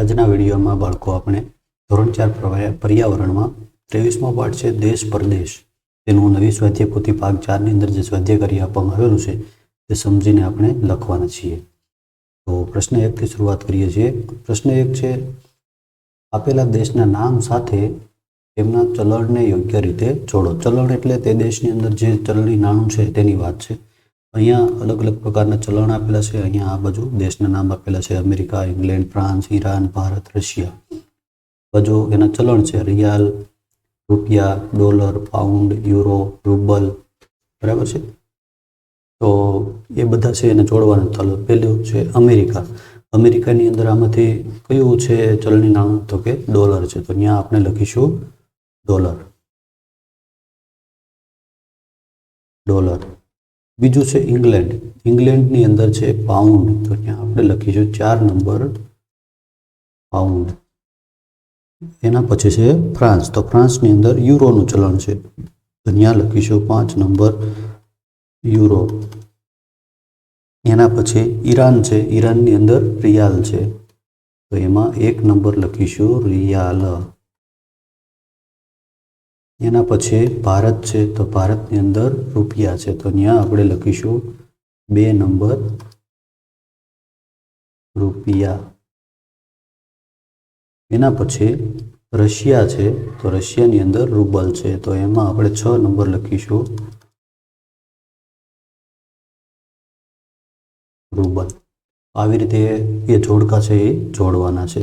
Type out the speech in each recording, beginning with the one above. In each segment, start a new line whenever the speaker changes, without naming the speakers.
આજના વિડીયોમાં બાળકો, આપણે ધોરણ ચાર પર્યાવરણમાં ત્રેવીસમો પાઠ છે, દેશ પરદેશ તેનું નવી સ્વાધ્યાય પોથી ભાગ ચારની અંદર જે સ્વાધ્યાય કરી આપવામાં આવેલું છે, તે સમજીને આપણે લખવાના છીએ. તો પ્રશ્ન એકથી શરૂઆત કરીએ છીએ. પ્રશ્ન એક છે, આપેલા દેશના નામ સાથે તેમના ચલણને યોગ્ય રીતે જોડો ચલણ એટલે તે દેશની અંદર જે ચલણી નાણું છે તેની વાત છે. અહીંયા અલગ અલગ પ્રકારના ચલણ આપેલા છે. અહીંયા આ બાજુ દેશના નામ આપેલા છે. America, England, France, Iran, Bharat, Russia. બાજુ એના ચલણ છે. રિયાલ, રૂપિયા, ડોલર, પાઉન્ડ, યુરો, રૂબલ. બરાબર છે? તો એ બધા છે એને જોડવાનું ચાલો. પહેલું છે અમેરિકા. અમેરિકાની અંદર આમાંથી કયું છે ચલણી નાણું? તો કે ડોલર છે. તો અહીંયા આપણે લખીશું ડોલર. ડોલર. બીજું છે ઇંગ્લેન્ડ ઇંગ્લેન્ડની અંદર છે પાઉન્ડ તો ત્યાં આપણે લખીશું ચાર નંબર પાઉન્ડ એના પછી છે ફ્રાન્સ તો ફ્રાન્સની અંદર યુરોનું ચલણ છે. તો લખીશું પાંચ નંબર યુરો. એના પછી ઈરાન છે. ઈરાનની અંદર રિયાલ છે. તો એમાં એક નંબર લખીશું રિયાલ. એના પછી ભારત છે તો ભારતની અંદર રૂપિયા છે. તો ત્યાં આપણે લખીશું બે નંબર રૂપિયા. એના પછી રશિયા છે તો રશિયાની અંદર રૂબલ છે. તો એમાં આપણે છ નંબર લખીશું રૂબલ. આવી રીતે એ જોડકા છે એ જોડવાના છે.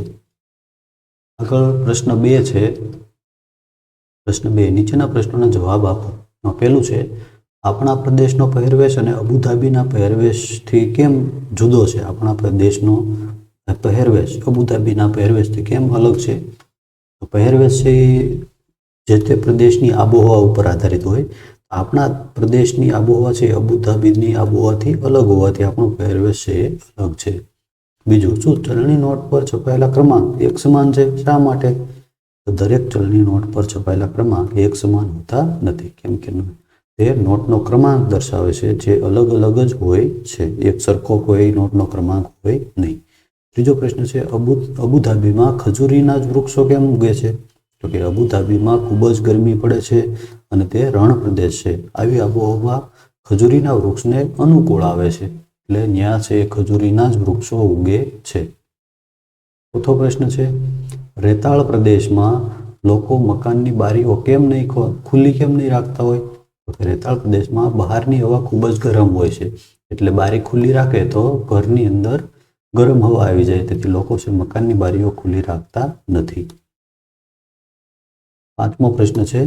આગળ પ્રશ્ન બે છે પ્રશ્ન બે, નીચેના પ્રશ્નોના જવાબ આપો. પહેલું છે, આપણા પ્રદેશનો પહેરવેશ અને અબુધાબીના પહેરવેશથી કેમ જુદો છે? આપણા પ્રદેશનો પહેરવેશ, અબુધાબીના પહેરવેશથી કેમ અલગ છે? તો પહેરવેશ છે જે તે પ્રદેશની આબોહવા ઉપર આધારિત હોય. આપણા પ્રદેશની આબોહવા છે અબુધાબીની આબોહવાથી અલગ હોવાથી આપણો પહેરવેશ છે અલગ છે. બીજું, શું ચલણી નોટ પર છપાયેલા ક્રમાંક એક સમાન છે? શા માટે? તો દરેક ચલણી નોટ પર છપાયેલા ક્રમાંક એક સમાન હોતા નથી. કેમ કે તે નોટનો ક્રમાંક દર્શાવે છે જે અલગ અલગ જ હોય છે. એક સરખો કોઈ નોટનો ક્રમાંક હોય નહીં. ત્રીજો પ્રશ્ન છે, અબુ અબુધાબીમાં ખજૂરીના જ વૃક્ષો કેમ ઉગે છે? તો કે અબુધાબીમાં ખૂબ જ ગરમી પડે છે અને તે રણ પ્રદેશ છે. આવી આબોહવા ખજૂરીના વૃક્ષને અનુકૂળ આવે છે. એટલે ત્યાં છે ખજૂરીના જ વૃક્ષો ઉગે છે. ચોથો પ્રશ્ન છે રેતાળ પ્રદેશમાં લોકો મકાનની બારીઓ કેમ નહીં ખુલ્લી કેમ નહીં રાખતા હોય? તો કે રેતાળ પ્રદેશમાં બહારની હવા ખૂબ જ ગરમ હોય છે. એટલે બારી ખુલ્લી રાખે તો ઘરની અંદર ગરમ હવા આવી જાય. તેથી લોકો છે મકાનની બારીઓ ખુલ્લી રાખતા નથી. પાંચમો પ્રશ્ન છે,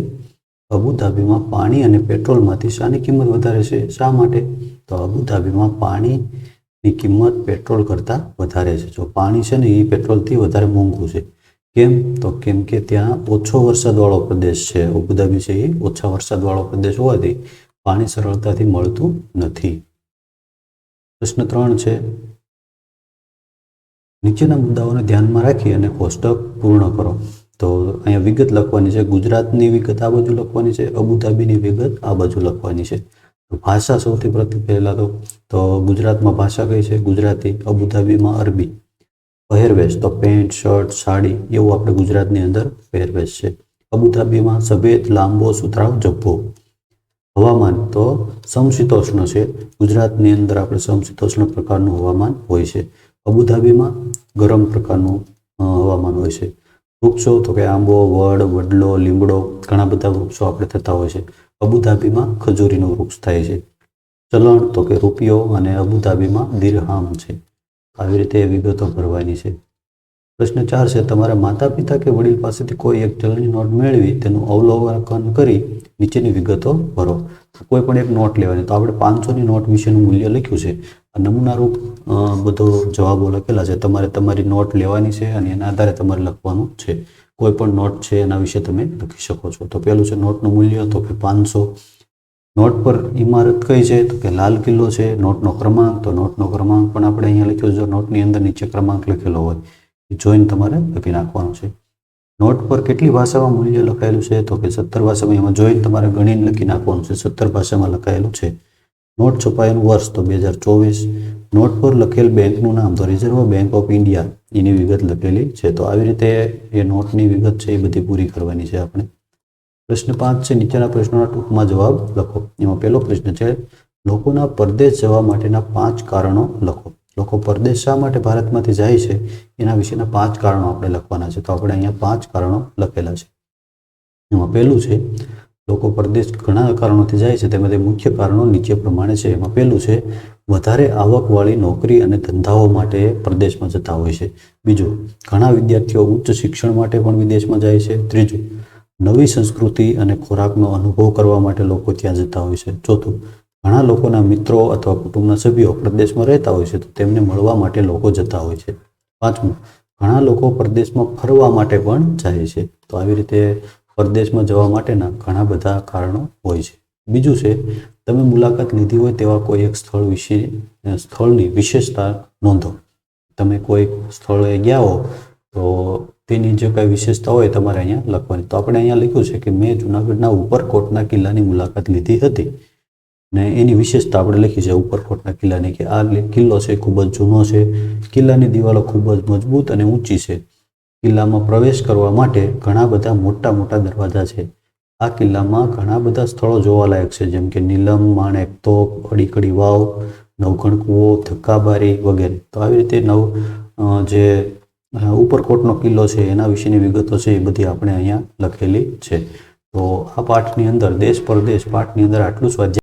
અબુધાબીમાં પાણી અને પેટ્રોલમાંથી શાની કિંમત વધારે છે? શા માટે? તો અબુધાબીમાં પાણીની કિંમત પેટ્રોલ કરતાં વધારે છે. જો પાણી છે ને એ પેટ્રોલથી વધારે મોંઘું છે. કેમ? તો કેમ કે ત્યાં ઓછો વરસાદવાળો પ્રદેશ છે. અબુધાબી છે એ ઓછા વરસાદવાળો પ્રદેશ હોવાથી પાણી સરળતાથી મળતું નથી. પ્રશ્ન ત્રણ છે. નીચેના મુદ્દાઓને ધ્યાનમાં રાખી અને કોષ્ટક પૂર્ણ કરો. તો અહીંયા વિગત લખવાની છે. ગુજરાતની વિગત આ બાજુ લખવાની છે. અબુધાબીની વિગત આ બાજુ લખવાની છે. ભાષા સૌથી પ્રથમ પહેલાં તો ગુજરાતમાં ભાષા કઈ છે? ગુજરાતી, અબુધાબીમાં અરબી. પહેરવેશ. તો પેન્ટ, શર્ટ, સાડી એવું આપણે ગુજરાતની અંદર પહેરવેશ છે. અબુધાબીમાં સફેદ, લાંબો સુતરાવ જબ્બો. હવામાન તો સમશીતોષ્ણ છે. ગુજરાતની અંદર આપણે સમશીતોષ્ણ પ્રકારનું હવામાન હોય છે. અબુધાબીમાં ગરમ પ્રકારનું હવામાન હોય છે. વૃક્ષો તો કે આંબો, વડ, વડલો, લીમડો, ઘણા બધા વૃક્ષો આપણે થતા હોય છે. અબુધાબીમાં ખજૂરીનું વૃક્ષ થાય છે. ચલણ તો કે રૂપિયો અને અબુધાબીમાં દિરહામ છે. આવી રીતે વિગતો ભરવાની છે. પ્રશ્ન ચાર છે, તમારા માતા પિતા કે વડીલ પાસેથી કોઈ એક ચલણી નોટ મેળવી તેનું અવલોકન કરી નીચેની વિગતો ભરો. કોઈ પણ એક નોટ લેવાની, તો આપણે પાંચસોની નોટ વિશેનું મૂલ્ય લખ્યું છે. આ નમૂનારૂપ બધો જવાબો લખેલા છે. તમારે તમારી નોટ લેવાની છે અને એના આધારે તમારે લખવાનું છે. કોઈ પણ નોટ છે એના વિશે તમે લખી શકો છો. તો પહેલું છે નોટનું મૂલ્ય, તો કે પાંચસો નોટ પર ઇમારત કઈ છે તો કે લાલ કિલ્લો છે, નોટનો ક્રમાંક, તો નોટનો ક્રમાંક પણ આપણે અહીંયા લખ્યો જો નોટની અંદર નીચે ક્રમાંક લખેલો હોય. એ જોઈને તમારે લખી નાખવાનો છે. નોટ પર કેટલી ભાષામાં મૂલ્ય લખાયેલું છે તો કે સત્તર ભાષામાં એમાં જોઈને તમારે ગણીને લખી નાખવાનું છે. સત્તર ભાષામાં લખાયેલું છે. નોટ છપાયેલું વર્ષ તો બે હજાર ચોવીસ. નોટ પર લખેલ બેંકનું નામ તો રિઝર્વ બેંક ઓફ ઇન્ડિયા એની વિગત લખેલી છે. તો આવી રીતે એ નોટની વિગત છે એ બધી પૂરી કરવાની છે આપણે. પ્રશ્ન પાંચ છે, નીચેના પ્રશ્નોના ટૂંકમાં જવાબ લખો. એમાં પહેલો પ્રશ્ન છે, લોકોના પરદેશ જવા માટેના પાંચ કારણો લખો. લોકો પરદેશ શા માટે ભારતમાંથી જાય છે? એના વિશેના પાંચ કારણો આપણે લખવાના છે. તો આપણે અહીંયા પાંચ કારણો લખેલા છે. એમાં પહેલું છે, લોકો પરદેશ ઘણા કારણોથી જાય છે તેમાંથી મુખ્ય કારણો નીચે પ્રમાણે છે. એમાં પહેલું છે, વધારે આવકવાળી નોકરી અને ધંધાઓ માટે પરદેશમાં જતા હોય છે. બીજું, ઘણા વિદ્યાર્થીઓ ઉચ્ચ શિક્ષણ માટે પણ વિદેશમાં જાય છે. ત્રીજું નવી સંસ્કૃતિ અને ખોરાકનો અનુભવ કરવા માટે લોકો ત્યાં જતા હોય છે. ચોથું ઘણા લોકોના મિત્રો અથવા કુટુંબના સભ્યો પ્રદેશમાં રહેતા હોય છે તો તેમને મળવા માટે લોકો જતા હોય છે. પાંચમું, ઘણા લોકો પરદેશમાં ફરવા માટે પણ જાય છે. તો આવી રીતે પરદેશમાં જવા માટેના ઘણા બધા કારણો હોય છે. બીજું છે, તમે મુલાકાત લીધી હોય તેવા કોઈ એક સ્થળ વિશે, સ્થળની વિશેષતા નોંધો. તમે કોઈ સ્થળે ગયા હો તો તેની જે કાંઈ વિશેષતા હોય તમારે અહીંયા લખવાની. તો આપણે અહીંયા લખ્યું છે કે મેં જુનાગઢના ઉપરકોટના કિલ્લાની મુલાકાત લીધી હતી ને એની વિશેષતા આપણે લખી છે ઉપરકોટના કિલ્લાની કે આ કિલ્લો છે, ખૂબ જ જૂનો છે. કિલ્લાની દિવાલો ખૂબ જ મજબૂત અને ઊંચી છે. કિલ્લામાં પ્રવેશ કરવા માટે ઘણા બધા મોટા મોટા દરવાજા છે. આ કિલ્લામાં ઘણા બધા સ્થળો જોવાલાયક છે, જેમ કે નીલમ, માણેક, તોપ, અડીકડી વાવ નવઘણ કૂવો ધક્કાબારી વગેરે. તો આવી રીતે નવ જે ઉપરકોટનો કિલ્લો છે, એના વિશેની વિગતો છે, એ બધી આપણે અહીંયા લખેલી છે. તો આ પાઠની અંદર, દેશ પરદેશ પાઠની અંદર આટલું સ્વાધ્યાય